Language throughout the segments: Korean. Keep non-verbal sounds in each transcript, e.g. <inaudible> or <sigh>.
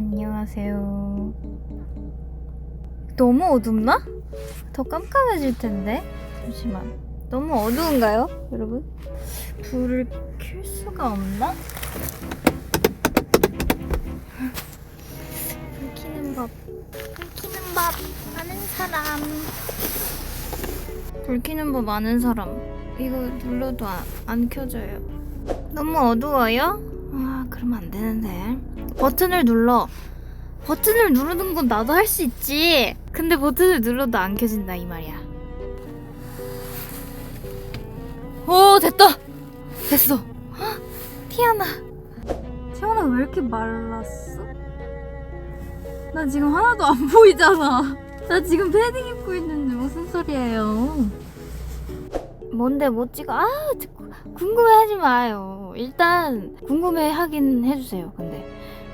안녕하세요. 너무 어둡나? 더 깜깜해질 텐데. 잠시만. 너무 어두운가요, 여러분? 불을 켤 수가 없나? 불 켜는 법. 불 켜는 법 아는 사람. 불 켜는 법 아는 사람. 이거 눌러도 안, 안 켜져요. 너무 어두워요? 아, 그러면 안 되는데. 버튼을 눌러. 버튼을 누르는 건 나도 할 수 있지. 근데 버튼을 눌러도 안 켜진다 이 말이야. 오 됐다. 됐어. 헉, <gasps> 티아나. 채원아 왜 이렇게 말랐어? 나 지금 하나도 안 보이잖아. 나 지금 패딩 입고 있는데 무슨 소리예요? 뭔데 못 찍어? 아 궁금해하지 마요. 일단 궁금해 하긴 해주세요. 근데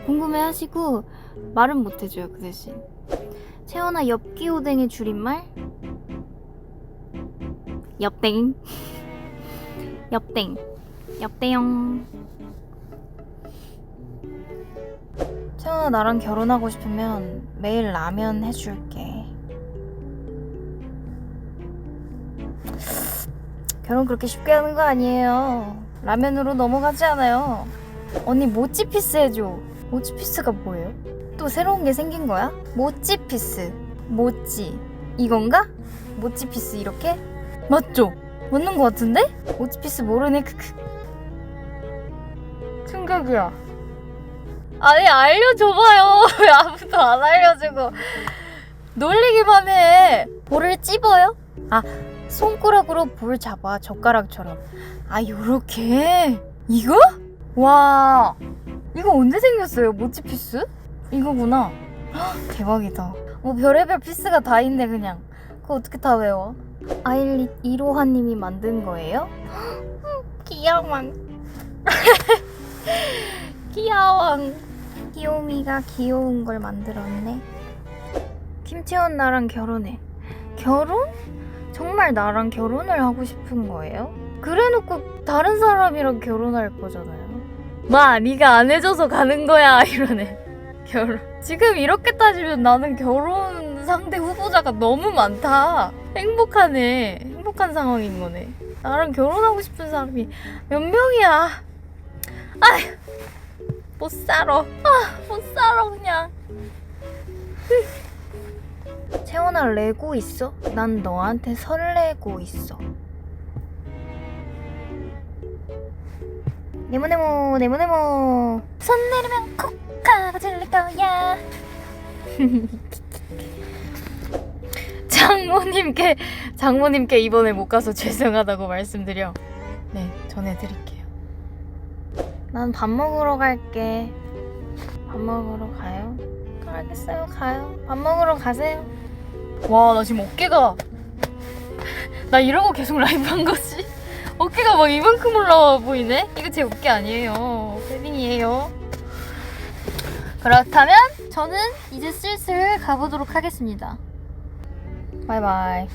궁금해 하시고 말은 못 해줘요 그 대신. 채원아 엽기 오뎅의 줄임말? 엽땡. <laughs> 엽땡. 엽땡용. 채원아 나랑 결혼하고 싶으면 매일 라면 해줄게. 결혼 그렇게 쉽게 하는 거 아니에요. 라면으로 넘어가지 않아요. 언니 모찌 피스 해줘. 모찌 피스가 뭐예요? 또 새로운 게 생긴 거야? 모찌 피스. 모찌. 이건가? 모찌 피스 이렇게? 맞죠? 맞는 거 같은데? 모찌 피스 모르네. 크크. 충격이야. 아니 알려줘봐요. <laughs> 왜 아무도 안 알려주고 놀리기만 해. 볼을 찝어요? 아 손가락으로 볼 잡아 젓가락처럼. 아 요렇게 이거? 와 이거 언제 생겼어요? 모찌 피스? 이거구나. 헉, 대박이다. 뭐 별의별 피스가 다 있네 그냥. 그거 어떻게 다 외워? 아일릿 이로하님이 만든 거예요? 헉, 귀여워. <laughs> 귀여워. 귀요미가 귀여운 걸 만들었네. 김채원 나랑 결혼해. 결혼? 정말 나랑 결혼을 하고 싶은 거예요? 그래놓고 다른 사람이랑 결혼할 거잖아요. 마, 네가 안 해줘서 가는 거야 <laughs> 이러네. 결혼. 지금 이렇게 따지면 나는 결혼 상대 후보자가 너무 많다. 행복하네. 행복한 상황인 거네. 나랑 결혼하고 싶은 사람이 몇 명이야. 아휴, 못 살아. 아, 못 살아 그냥. 채원아 레고 있어? 난 너한테 설레고 있어. 네모네모 네모네모 손 내리면 코카가 들릴 거야. <laughs> 장모님께 장모님께 이번에 못 가서 죄송하다고 말씀드려. 네 전해드릴게요. 난 밥 먹으러 갈게. 밥 먹으러 가요? 알겠어요 가요. 밥 먹으러 가세요. 와 나 지금 어깨가 나 이러고 계속 라이브 한 거지? 어깨가 막 이만큼 올라와 보이네? 이거 제 어깨 아니에요. 패딩이에요. 그렇다면 저는 이제 슬슬 가보도록 하겠습니다. 바이바이